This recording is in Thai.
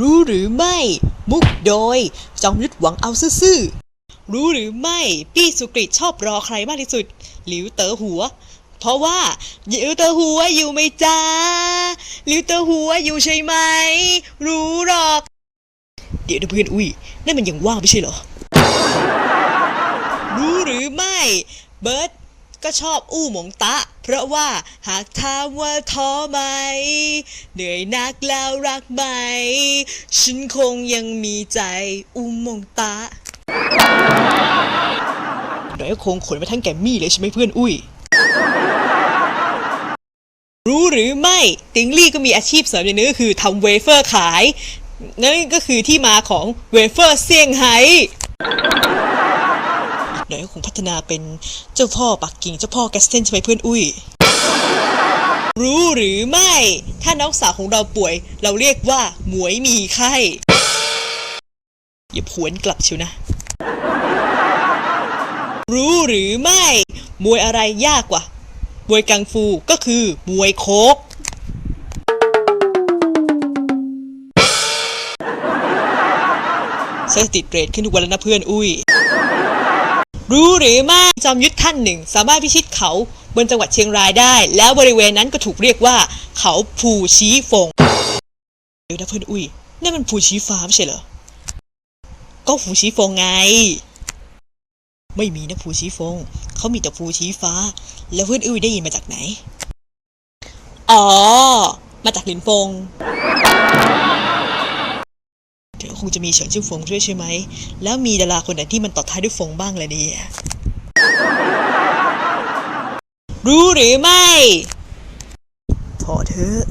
รู้หรือไม่ มุกโดย จอมยุทธหวังเอาซื่อรู้หรือไม่ปี้สุกริตชอบรอใครมากที่สุด หลิวเต๋อหัว เพราะว่าหลิวเต๋อหัวอยู่ไหมจ้าหลิวเต๋อหัวอยู่ใช่ไหม รู้หรอก เดี๋ยวเพื่อนอุ้ยนั่นมันยังว่างไม่ใช่เหรอ รู้หรือไม่ เบิร์ตก็ชอบอู้หมงตะ เพราะว่าหากถามว่าท้อไหม เหนื่อยนักแล้วรักไหม ฉันคงยังมีใจอู้หมงตะเดี๋ยวคงขนไปทั้งแกมมี่เลยใช่ไหมเพื่อนอุ้ย รู้หรือไม่ ติงลี่ก็มีอาชีพเสริมอย่างนึงก็คือทำเวเฟอร์ขาย นั่นก็คือที่มาของเวเฟอร์เซี่ยงไฮ้เดี๋ยวก็คงพัฒนาเป็นเจ้าพ่อปักกิ่งเจ้าพ่อแกสเทนใช่ไหมเพื่อนอุ้ย รู้หรือไม่ ถ้าน้องสาวของเราป่วย เราเรียกว่า หมวยมีไข้อย่าผวนกลับเชียวนะ รู้หรือไม่ มวยอะไรยากกว่า มวยกังฟูก็คือ มวยโคกสถิติเรทขึ้นทุกวันแล้วนะเพื่อนอุ้ย รู้หรือไม่จอมยุทธท่านหนึ่ง สามารถพิชิตเขา บนจังหวัดเชียงรายได้ แล้วบริเวณนั้นก็ถูกเรียกว่า เขาภูชี้ฟงเดี๋ยวนะเพื่อนอุ้ยนั่นมันภูชี้ฟ้าไม่ใช่เหรอก็ภูชี้ฟงไง ไม่มีนะภูชี้ฟงเขามีแต่ภูชี้ฟ้า แล้วเพื่อนอุ้ยได้ยินมาจากไหน อ๋อ มาจากหลินฟงเดี๋ยวคงจะมีเฉิงชื่อฟงด้วยใช่ไหม แล้วมีดาราคนไหนที่มันต่อท้ายด้วยฟงบ้างเลยเนี่ย รู้หรือไม่พอเถอะ